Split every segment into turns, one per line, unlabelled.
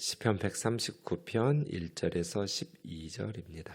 시편 139편 1절에서 12절입니다.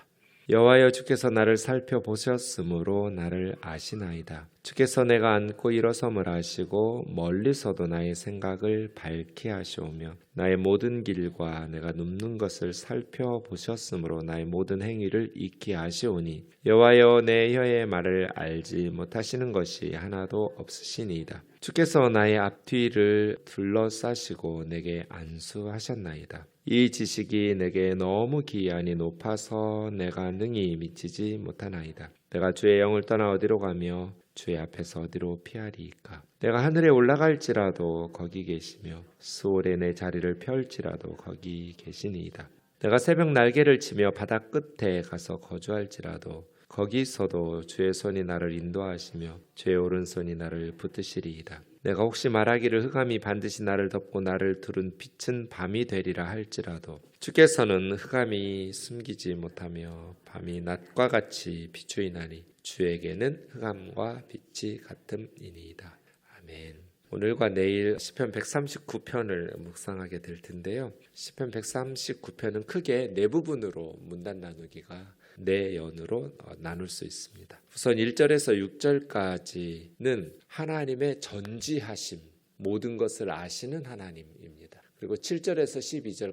여호와여 주께서 나를 살펴보셨으므로 나를 아시나이다. 주께서 내가 앉고 일어섬을 아시고 멀리서도 나의 생각을 밝게 하시오며 나의 모든 길과 내가 눕는 것을 살펴보셨으므로 나의 모든 행위를 익히 하시오니 여호와여 내 혀의 말을 알지 못하시는 것이 하나도 없으시니이다. 주께서 나의 앞뒤를 둘러싸시고 내게 안수하셨나이다. 이 지식이 내게 너무 기이하니 높아서 내가 능히 미치지 못하나이다. 내가 주의 영을 떠나 어디로 가며 주의 앞에서 어디로 피하리이까? 내가 하늘에 올라갈지라도 거기 계시며 수월에 내 자리를 펼지라도 거기 계시니이다. 내가 새벽 날개를 치며 바다 끝에 가서 거주할지라도 거기 있어도 주의 손이 나를 인도하시며 주의 오른손이 나를 붙드시리이다. 내가 혹시 말하기를 흑암이 반드시 나를 덮고 나를 두른 빛은 밤이 되리라 할지라도 주께서는 흑암이 숨기지 못하며 밤이 낮과 같이 비추이나니 주에게는 흑암과 빛이 같음이니이다. 아멘. 오늘과 내일 시편 139편을 묵상하게 될 텐데요. 시편 139편은 크게 네 부분으로 문단 나누기가 네 연으로 어, 나눌 수 있습니다. 우선 1절에서 6절까지는 하나님의 전지하심, 모든 것을 아시는 하나님입니다. 그리고 7절에서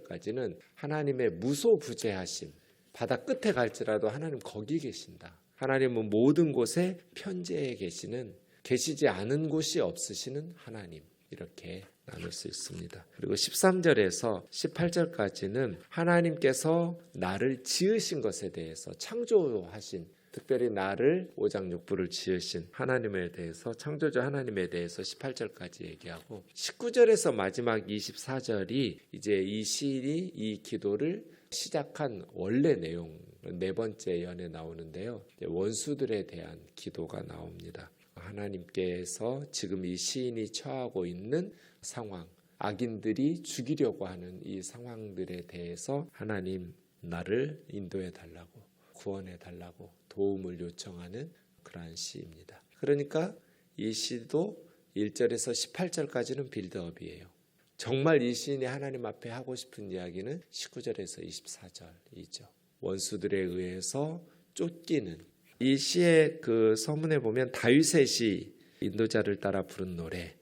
12절까지는 하나님의 무소부재하심, 바다 끝에 갈지라도 하나님 거기 계신다. 하나님은 모든 곳에 편재해 계시는 계시지 않은 곳이 없으시는 하나님 이렇게 나눌 수 있습니다. 그리고 13절에서 18절까지는 하나님께서 나를 지으신 것에 대해서 창조하신 특별히 나를 오장육부를 지으신 하나님에 대해서 창조주 하나님에 대해서 18절까지 얘기하고 19절에서 마지막 24절이 이제 이 시인이 이 기도를 시작한 원래 내용 네 번째 연에 나오는데요. 원수들에 대한 기도가 나옵니다. 하나님께서 지금 이 시인이 처하고 있는 상황, 악인들이 죽이려고 하는 이 상황들에 대해서 하나님 나를 인도해 달라고 구원해 달라고 도움을 요청하는 그러한 시입니다. 그러니까 이 시도 1절에서 18절까지는 빌드업이에요. 정말 이 시인이 하나님 앞에 하고 싶은 이야기는 19절에서 24절이죠. 원수들에 의해서 쫓기는 이 시의 그 서문에 보면 다윗의 시 인도자를 따라 부른 노래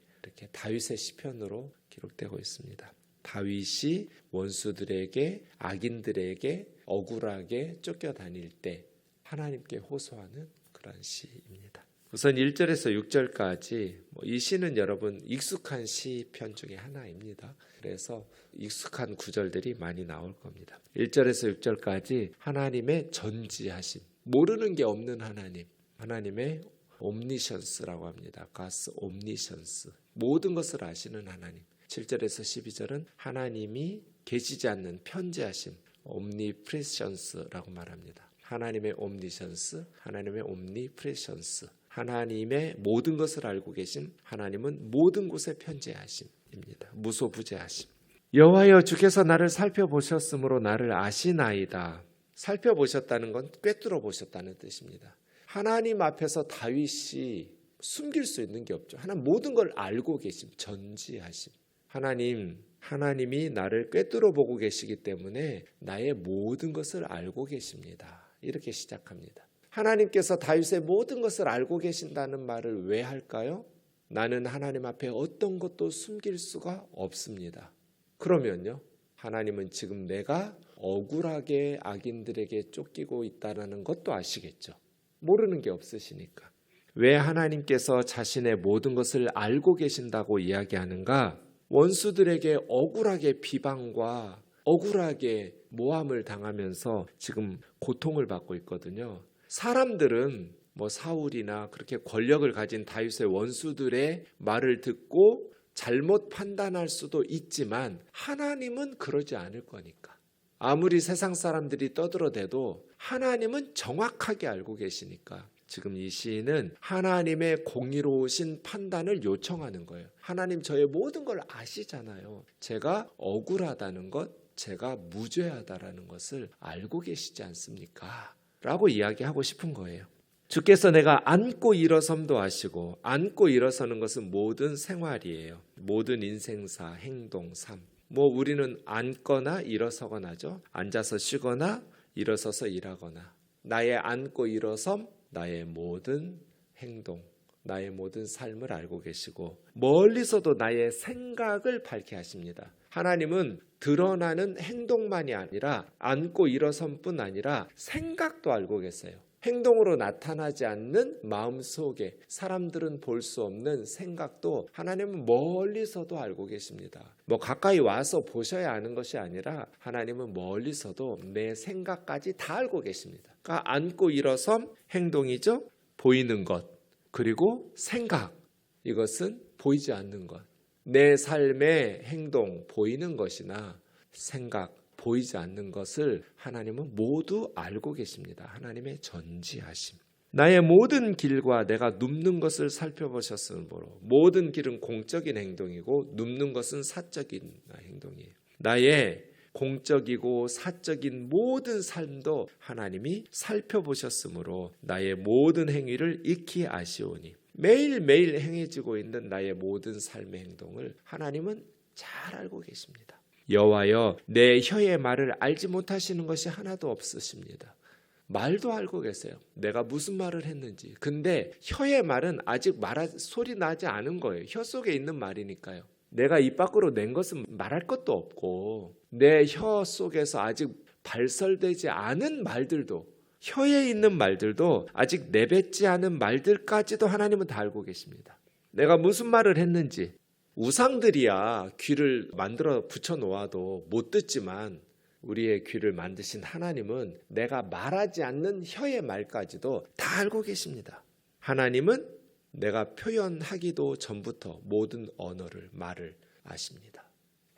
다윗의 시편으로 기록되고 있습니다. 다윗이 원수들에게 악인들에게 억울하게 쫓겨 다닐 때 하나님께 호소하는 그런 시입니다. 우선 1절에서 6절까지 뭐이 시는 여러분 익숙한 시편 중에 하나입니다. 그래서 익숙한 구절들이 많이 나올 겁니다. 1절에서 6절까지 하나님의 전지하심, 모르는 게 없는 하나님, 하나님의 옴니션스라고 합니다. 가스 옴니션스. 모든 것을 아시는 하나님. 7절에서 12절은 하나님이 계시지 않는 편지하심, 옴니프레션스라고 말합니다. 하나님의 옴니션스, 하나님의 옴니프레션스. 하나님의 모든 것을 알고 계신 하나님은 모든 곳에 편재하심입니다. 무소부재하심. 여호와여 주께서 나를 살펴보셨으므로 나를 아시나이다. 살펴보셨다는 건 꿰뚫어 보셨다는 뜻입니다. 하나님 앞에서 다윗이 숨길 수 있는 게 없죠. 하나님 모든 걸 알고 계심, 전지하심. 하나님, 하나님이 나를 꿰뚫어 보고 계시기 때문에 나의 모든 것을 알고 계십니다. 이렇게 시작합니다. 하나님께서 다윗의 모든 것을 알고 계신다는 말을 왜 할까요? 나는 하나님 앞에 어떤 것도 숨길 수가 없습니다. 그러면요. 하나님은 지금 내가 억울하게 악인들에게 쫓기고 있다는 것도 아시겠죠. 모르는 게 없으시니까. 왜 하나님께서 자신의 모든 것을 알고 계신다고 이야기하는가? 원수들에게 억울하게 비방과 억울하게 모함을 당하면서 지금 고통을 받고 있거든요. 사람들은 뭐 사울이나 그렇게 권력을 가진 다윗의 원수들의 말을 듣고 잘못 판단할 수도 있지만 하나님은 그러지 않을 거니까. 아무리 세상 사람들이 떠들어대도 하나님은 정확하게 알고 계시니까 지금 이 시인은 하나님의 공의로우신 판단을 요청하는 거예요. 하나님 저의 모든 걸 아시잖아요. 제가 억울하다는 것, 제가 무죄하다라는 것을 알고 계시지 않습니까? 라고 이야기하고 싶은 거예요. 주께서 내가 앉고 일어섬도 아시고 앉고 일어서는 것은 모든 생활이에요. 모든 인생사, 행동, 삶. 뭐 우리는 앉거나 일어서거나죠. 앉아서 쉬거나 일어서서 일하거나 나의 앉고 일어섬 나의 모든 행동 나의 모든 삶을 알고 계시고 멀리서도 나의 생각을 밝게 하십니다. 하나님은 드러나는 행동만이 아니라 앉고 일어선뿐 아니라 생각도 알고 계세요. 행동으로 나타나지 않는 마음 속에 사람들은 볼 수 없는 생각도 하나님은 멀리서도 알고 계십니다. 뭐 가까이 와서 보셔야 아는 것이 아니라 하나님은 멀리서도 내 생각까지 다 알고 계십니다. 그러니까 앉고 일어섬 행동이죠. 보이는 것 그리고 생각 이것은 보이지 않는 것. 내 삶의 행동 보이는 것이나 생각 보이지 않는 것을 하나님은 모두 알고 계십니다. 하나님의 전지하심. 나의 모든 길과 내가 눕는 것을 살펴보셨으므로 모든 길은 공적인 행동이고 눕는 것은 사적인 행동이에요. 나의 공적이고 사적인 모든 삶도 하나님이 살펴보셨으므로 나의 모든 행위를 익히 아시오니 매일매일 행해지고 있는 나의 모든 삶의 행동을 하나님은 잘 알고 계십니다. 여호와여 내 혀의 말을 알지 못하시는 것이 하나도 없으십니다. 말도 알고 계세요. 내가 무슨 말을 했는지. 근데 혀의 말은 아직 말 소리 나지 않은 거예요. 혀 속에 있는 말이니까요. 내가 입 밖으로 낸 것은 말할 것도 없고 내 혀 속에서 아직 발설되지 않은 말들도 혀에 있는 말들도 아직 내뱉지 않은 말들까지도 하나님은 다 알고 계십니다. 내가 무슨 말을 했는지 우상들이야 귀를 만들어 붙여 놓아도 못 듣지만 우리의 귀를 만드신 하나님은 내가 말하지 않는 혀의 말까지도 다 알고 계십니다. 하나님은 내가 표현하기도 전부터 모든 언어를 말을 아십니다.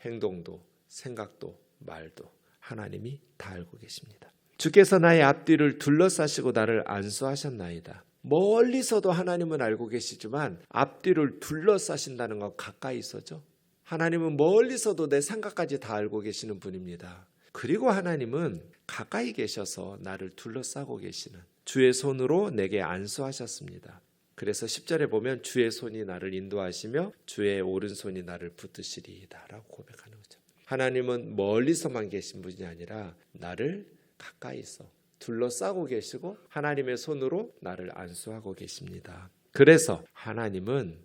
행동도 생각도 말도 하나님이 다 알고 계십니다. 주께서 나의 앞뒤를 둘러싸시고 나를 안수하셨나이다. 멀리서도 하나님은 알고 계시지만 앞뒤를 둘러싸신다는 건 가까이서죠. 하나님은 멀리서도 내 생각까지 다 알고 계시는 분입니다. 그리고 하나님은 가까이 계셔서 나를 둘러싸고 계시는 주의 손으로 내게 안수하셨습니다. 그래서 10절에 보면 주의 손이 나를 인도하시며 주의 오른손이 나를 붙드시리이다라고 고백하는 거죠. 하나님은 멀리서만 계신 분이 아니라 나를 가까이서 둘러싸고 계시고 하나님의 손으로 나를 안수하고 계십니다. 그래서 하나님은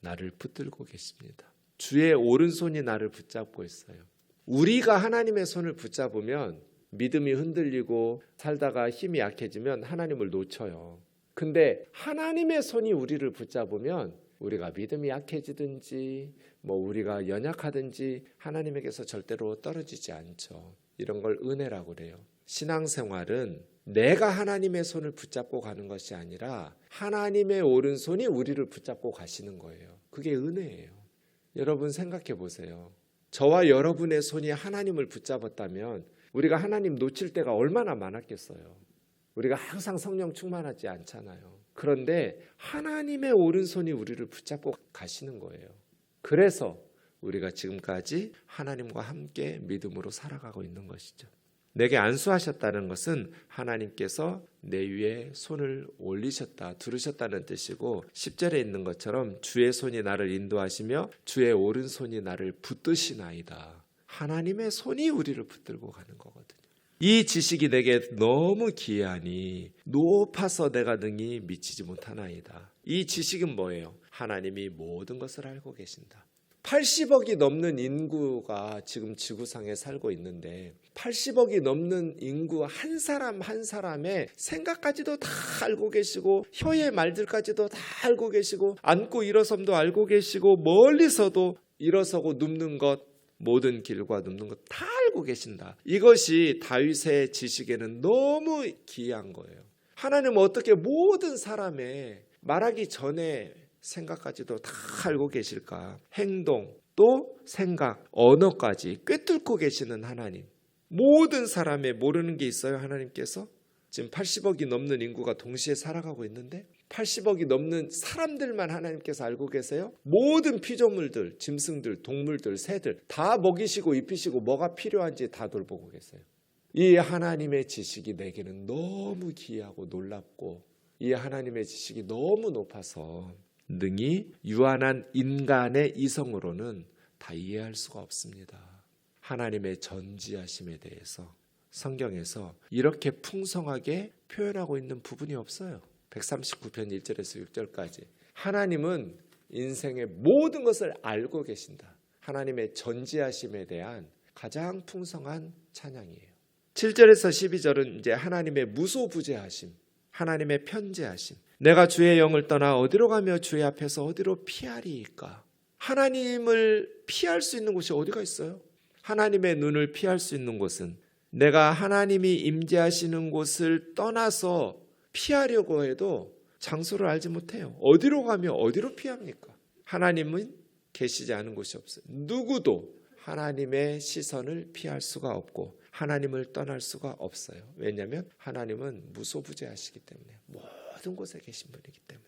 나를 붙들고 계십니다. 주의 오른손이 나를 붙잡고 있어요. 우리가 하나님의 손을 붙잡으면 믿음이 흔들리고 살다가 힘이 약해지면 하나님을 놓쳐요. 근데 하나님의 손이 우리를 붙잡으면 우리가 믿음이 약해지든지 뭐 우리가 연약하든지 하나님에게서 절대로 떨어지지 않죠. 이런 걸 은혜라고 그래요. 신앙생활은 내가 하나님의 손을 붙잡고 가는 것이 아니라 하나님의 오른손이 우리를 붙잡고 가시는 거예요. 그게 은혜예요. 여러분 생각해 보세요. 저와 여러분의 손이 하나님을 붙잡았다면 우리가 하나님 놓칠 때가 얼마나 많았겠어요. 우리가 항상 성령 충만하지 않잖아요. 그런데 하나님의 오른손이 우리를 붙잡고 가시는 거예요. 그래서 우리가 지금까지 하나님과 함께 믿음으로 살아가고 있는 것이죠. 내게 안수하셨다는 것은 하나님께서 내 위에 손을 올리셨다, 두르셨다는 뜻이고 10절에 있는 것처럼 주의 손이 나를 인도하시며 주의 오른손이 나를 붙드시나이다. 하나님의 손이 우리를 붙들고 가는 거거든요. 이 지식이 내게 너무 귀하니 높아서 내가 능히 미치지 못하나이다. 이 지식은 뭐예요? 하나님이 모든 것을 알고 계신다. 80억이 넘는 인구가 지금 지구상에 살고 있는데 80억이 넘는 인구 한 사람 한 사람의 생각까지도 다 알고 계시고 혀의 말들까지도 다 알고 계시고 앉고 일어섬도 알고 계시고 멀리서도 일어서고 눕는 것 모든 길과 눕는 것 다 알고 계신다. 이것이 다윗의 지식에는 너무 귀한 거예요. 하나님은 어떻게 모든 사람의 말하기 전에 생각까지도 다 알고 계실까? 행동, 또 생각, 언어까지 꿰뚫고 계시는 하나님. 모든 사람의 모르는 게 있어요, 하나님께서? 지금 80억이 넘는 인구가 동시에 살아가고 있는데 80억이 넘는 사람들만 하나님께서 알고 계세요? 모든 피조물들, 짐승들, 동물들, 새들 다 먹이시고 입히시고 뭐가 필요한지 다 돌보고 계세요. 이 하나님의 지식이 내게는 너무 귀하고 놀랍고 이 하나님의 지식이 너무 높아서 능히 유한한 인간의 이성으로는 다 이해할 수가 없습니다. 하나님의 전지하심에 대해서 성경에서 이렇게 풍성하게 표현하고 있는 부분이 없어요. 139편 1절에서 6절까지. 하나님은 인생의 모든 것을 알고 계신다. 하나님의 전지하심에 대한 가장 풍성한 찬양이에요. 7절에서 12절은 이제 하나님의 무소부재하심, 하나님의 편재하심. 내가 주의 영을 떠나 어디로 가며 주의 앞에서 어디로 피하리이까? 하나님을 피할 수 있는 곳이 어디가 있어요? 하나님의 눈을 피할 수 있는 곳은 내가 하나님이 임재하시는 곳을 떠나서 피하려고 해도 장소를 알지 못해요. 어디로 가며 어디로 피합니까? 하나님은 계시지 않은 곳이 없어요. 누구도 하나님의 시선을 피할 수가 없고 하나님을 떠날 수가 없어요. 왜냐하면 하나님은 무소부재하시기 때문에 모든 곳에 계신 분이기 때문에.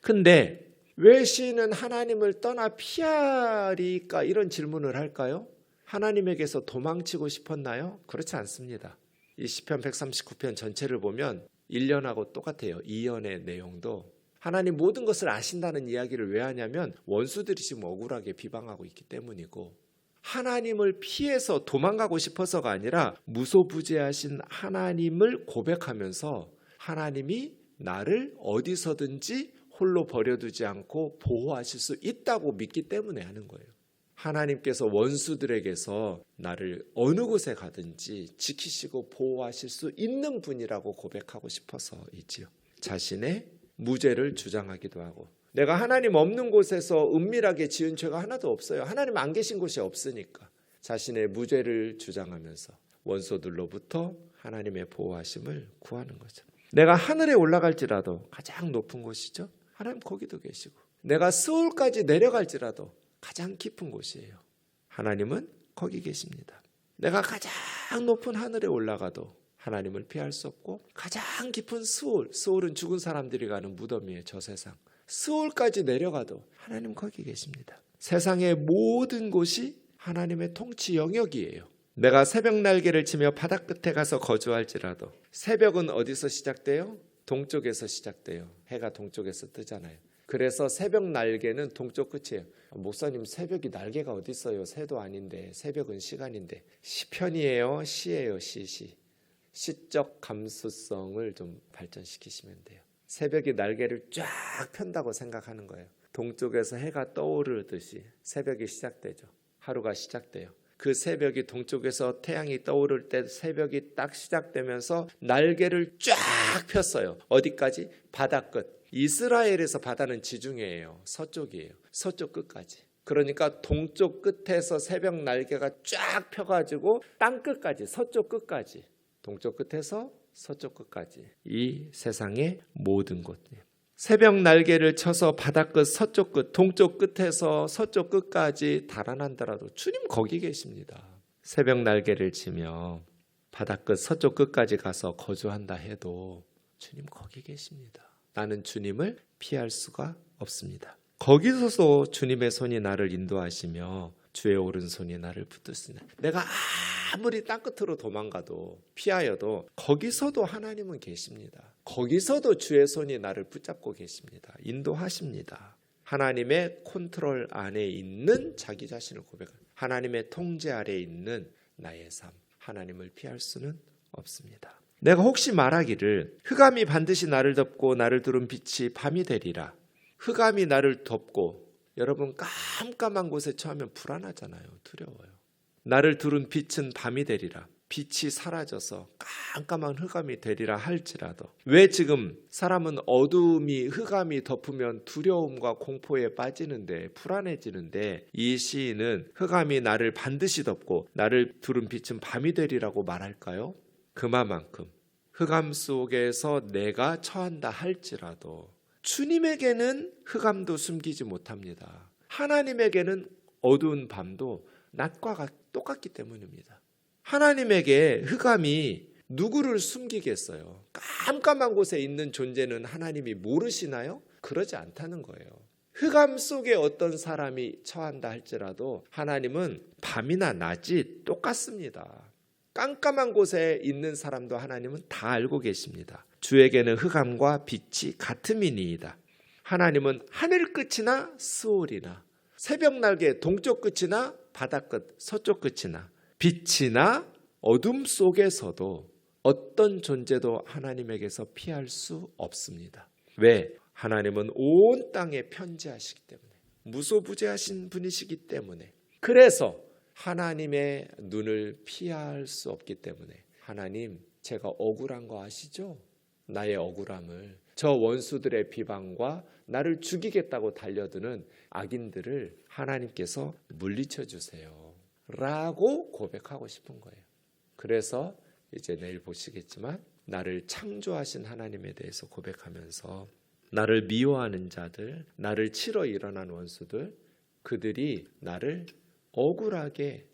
근데 왜 시인은 하나님을 떠나 피하리까 이런 질문을 할까요? 하나님에게서 도망치고 싶었나요? 그렇지 않습니다. 이 시편 139편 전체를 보면 1년하고 똑같아요. 2년의 내용도 하나님 모든 것을 아신다는 이야기를 왜 하냐면 원수들이 지금 억울하게 비방하고 있기 때문이고 하나님을 피해서 도망가고 싶어서가 아니라 무소부재하신 하나님을 고백하면서 하나님이 나를 어디서든지 홀로 버려두지 않고 보호하실 수 있다고 믿기 때문에 하는 거예요. 하나님께서 원수들에게서 나를 어느 곳에 가든지 지키시고 보호하실 수 있는 분이라고 고백하고 싶어서이지요. 자신의 무죄를 주장하기도 하고 내가 하나님 없는 곳에서 은밀하게 지은 죄가 하나도 없어요. 하나님 안 계신 곳이 없으니까 자신의 무죄를 주장하면서 원소들로부터 하나님의 보호하심을 구하는 거죠. 내가 하늘에 올라갈지라도 가장 높은 곳이죠. 하나님 거기도 계시고 내가 스올까지 내려갈지라도 가장 깊은 곳이에요. 하나님은 거기 계십니다. 내가 가장 높은 하늘에 올라가도 하나님을 피할 수 없고 가장 깊은 스올, 스올은 죽은 사람들이 가는 무덤이에요. 저 세상. 스올까지 내려가도 하나님 거기 계십니다. 세상의 모든 곳이 하나님의 통치 영역이에요. 내가 새벽 날개를 치며 바닥 끝에 가서 거주할지라도 새벽은 어디서 시작돼요? 동쪽에서 시작돼요. 해가 동쪽에서 뜨잖아요. 그래서 새벽 날개는 동쪽 끝이에요. 목사님 새벽이 날개가 어디 있어요? 새도 아닌데 새벽은 시간인데 시편이에요, 시예요, 시 시. 시적 감수성을 좀 발전시키시면 돼요. 새벽이 날개를 쫙 편다고 생각하는 거예요. 동쪽에서 해가 떠오르듯이 새벽이 시작되죠. 하루가 시작돼요. 그 새벽이 동쪽에서 태양이 떠오를 때 새벽이 딱 시작되면서 날개를 쫙 폈어요. 어디까지? 바다 끝. 이스라엘에서 바다는 지중해예요. 서쪽이에요. 서쪽 끝까지. 그러니까 동쪽 끝에서 새벽 날개가 쫙 펴가지고 땅 끝까지, 서쪽 끝까지. 동쪽 끝에서 서쪽 끝까지. 이 세상의 모든 곳. 새벽 날개를 쳐서 바다 끝, 서쪽 끝, 동쪽 끝에서 서쪽 끝까지 달아난다라도 주님 거기 계십니다. 새벽 날개를 치며 바다 끝, 서쪽 끝까지 가서 거주한다 해도 주님 거기 계십니다. 나는 주님을 피할 수가 없습니다. 거기서도 주님의 손이 나를 인도하시며 주의 오른손이 나를 붙드시네. 내가 아무리 땅끝으로 도망가도 피하여도 거기서도 하나님은 계십니다. 거기서도 주의 손이 나를 붙잡고 계십니다. 인도하십니다. 하나님의 컨트롤 안에 있는 자기 자신을 고백하 하나님의 통제 아래 있는 나의 삶. 하나님을 피할 수는 없습니다. 내가 혹시 말하기를 흑암이 반드시 나를 덮고 나를 두른 빛이 밤이 되리라. 흑암이 나를 덮고 여러분 깜깜한 곳에 처하면 불안하잖아요. 두려워요. 나를 두른 빛은 밤이 되리라. 빛이 사라져서 깜깜한 흑암이 되리라 할지라도 왜 지금 사람은 어둠이 흑암이 덮으면 두려움과 공포에 빠지는데 불안해지는데 이 시인은 흑암이 나를 반드시 덮고 나를 두른 빛은 밤이 되리라고 말할까요? 그만큼 흑암 속에서 내가 처한다 할지라도 주님에게는 흑암도 숨기지 못합니다. 하나님에게는 어두운 밤도 낮과 똑같기 때문입니다. 하나님에게 흑암이 누구를 숨기겠어요? 깜깜한 곳에 있는 존재는 하나님이 모르시나요? 그러지 않다는 거예요. 흑암 속에 어떤 사람이 처한다 할지라도 하나님은 밤이나 낮이 똑같습니다. 깜깜한 곳에 있는 사람도 하나님은 다 알고 계십니다. 주에게는 흑암과 빛이 같음이니이다. 하나님은 하늘 끝이나 스올이나 새벽 날개 동쪽 끝이나 바다 끝 서쪽 끝이나 빛이나 어둠 속에서도 어떤 존재도 하나님에게서 피할 수 없습니다. 왜? 하나님은 온 땅에 편지하시기 때문에 무소부재하신 분이시기 때문에 그래서 하나님의 눈을 피할 수 없기 때문에 하나님 제가 억울한 거 아시죠? 나의 억울함을 저 원수들의 비방과 나를 죽이겠다고 달려드는 악인들을 하나님께서 물리쳐 주세요. 라고 고백하고 싶은 거예요. 그래서 이제 내일 보시겠지만 나를 창조하신 하나님에 대해서 고백하면서 나를 미워하는 자들, 나를 치러 일어난 원수들, 그들이 나를 억울하게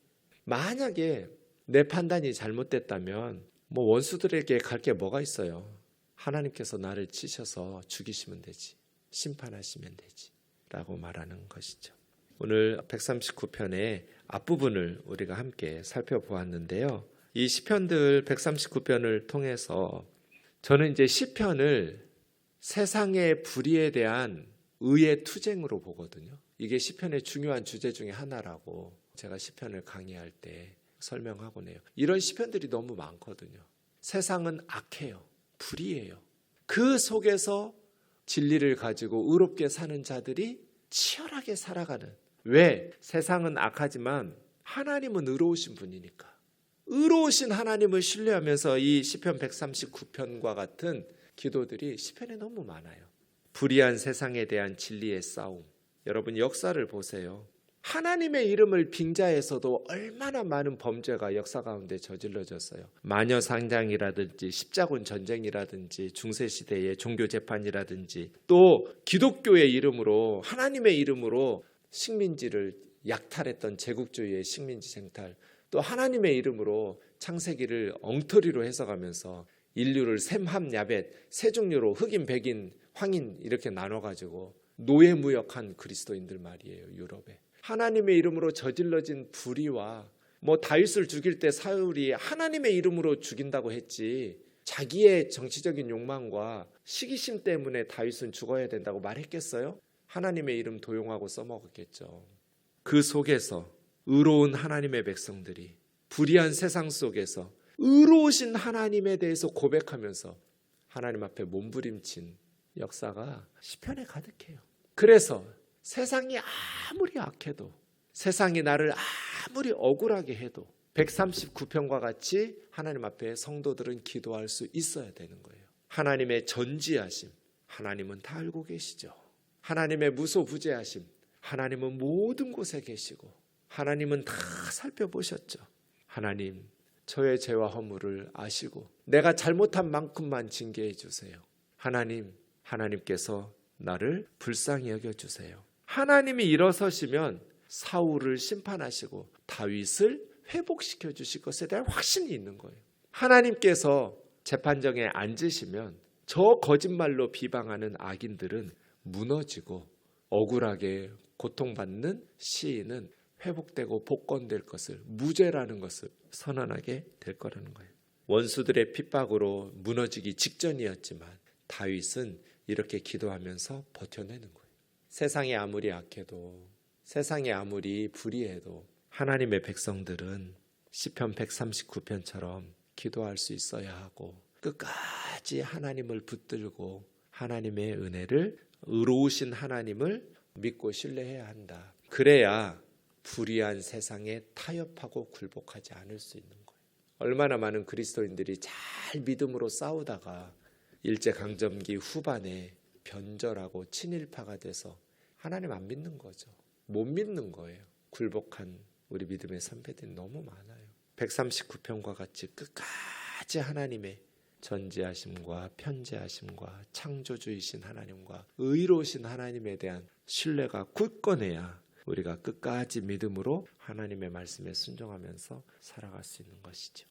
만약에 내 판단이 잘못됐다면 뭐 원수들에게 갈 게 뭐가 있어요? 하나님께서 나를 치셔서 죽이시면 되지. 심판하시면 되지. 라고 말하는 것이죠. 오늘 139편의 앞부분을 우리가 함께 살펴보았는데요. 이 시편들 139편을 통해서 저는 이제 시편을 세상의 불의에 대한 의의 투쟁으로 보거든요. 이게 시편의 중요한 주제 중에 하나라고 제가 시편을 강의할 때 설명하곤 해요. 이런 시편들이 너무 많거든요. 세상은 악해요. 불의해요. 그 속에서 진리를 가지고 의롭게 사는 자들이 치열하게 살아가는. 왜? 세상은 악하지만 하나님은 의로우신 분이니까. 의로우신 하나님을 신뢰하면서 이 시편 139편과 같은 기도들이 시편에 너무 많아요. 불의한 세상에 대한 진리의 싸움. 여러분 역사를 보세요. 하나님의 이름을 빙자해서도 얼마나 많은 범죄가 역사 가운데 저질러졌어요. 마녀 상장이라든지 십자군 전쟁이라든지 중세 시대의 종교 재판이라든지 또 기독교의 이름으로 하나님의 이름으로 식민지를 약탈했던 제국주의의 식민지 생탈 또 하나님의 이름으로 창세기를 엉터리로 해석하면서 인류를 샘함 야벳 세 종류로 흑인 백인 황인 이렇게 나눠 가지고 노예 무역한 그리스도인들 말이에요 유럽에 하나님의 이름으로 저질러진 불의와 뭐 다윗을 죽일 때 사울이 하나님의 이름으로 죽인다고 했지 자기의 정치적인 욕망과 시기심 때문에 다윗은 죽어야 된다고 말했겠어요? 하나님의 이름 도용하고 써먹었겠죠. 그 속에서 의로운 하나님의 백성들이 불의한 세상 속에서 의로우신 하나님에 대해서 고백하면서 하나님 앞에 몸부림친 역사가 시편에 가득해요. 그래서 세상이 아무리 악해도 세상이 나를 아무리 억울하게 해도 139편과 같이 하나님 앞에 성도들은 기도할 수 있어야 되는 거예요. 하나님의 전지하심, 하나님은 다 알고 계시죠. 하나님의 무소부재하심, 하나님은 모든 곳에 계시고 하나님은 다 살펴보셨죠. 하나님, 저의 죄와 허물을 아시고 내가 잘못한 만큼만 징계해 주세요. 하나님, 하나님께서 나를 불쌍히 여겨 주세요. 하나님이 일어서시면 사울을 심판하시고 다윗을 회복시켜 주실 것에 대한 확신이 있는 거예요. 하나님께서 재판정에 앉으시면 저 거짓말로 비방하는 악인들은 무너지고 억울하게 고통받는 시인은 회복되고 복권될 것을 무죄라는 것을 선언하게 될 거라는 거예요. 원수들의 핍박으로 무너지기 직전이었지만 다윗은 이렇게 기도하면서 버텨내는 거예요. 세상이 아무리 악해도 세상이 아무리 불의해도 하나님의 백성들은 시편 139편처럼 기도할 수 있어야 하고 끝까지 하나님을 붙들고 하나님의 은혜를 의로우신 하나님을 믿고 신뢰해야 한다. 그래야 불의한 세상에 타협하고 굴복하지 않을 수 있는 거예요. 얼마나 많은 그리스도인들이 잘 믿음으로 싸우다가 일제 강점기 후반에 변절하고 친일파가 돼서 하나님 안 믿는 거죠. 못 믿는 거예요. 굴복한 우리 믿음의 선배들이 너무 많아요. 139편과 같이 끝까지 하나님의 전지하심과 편지하심과 창조주이신 하나님과 의로우신 하나님에 대한 신뢰가 굳건해야 우리가 끝까지 믿음으로 하나님의 말씀에 순종하면서 살아갈 수 있는 것이죠.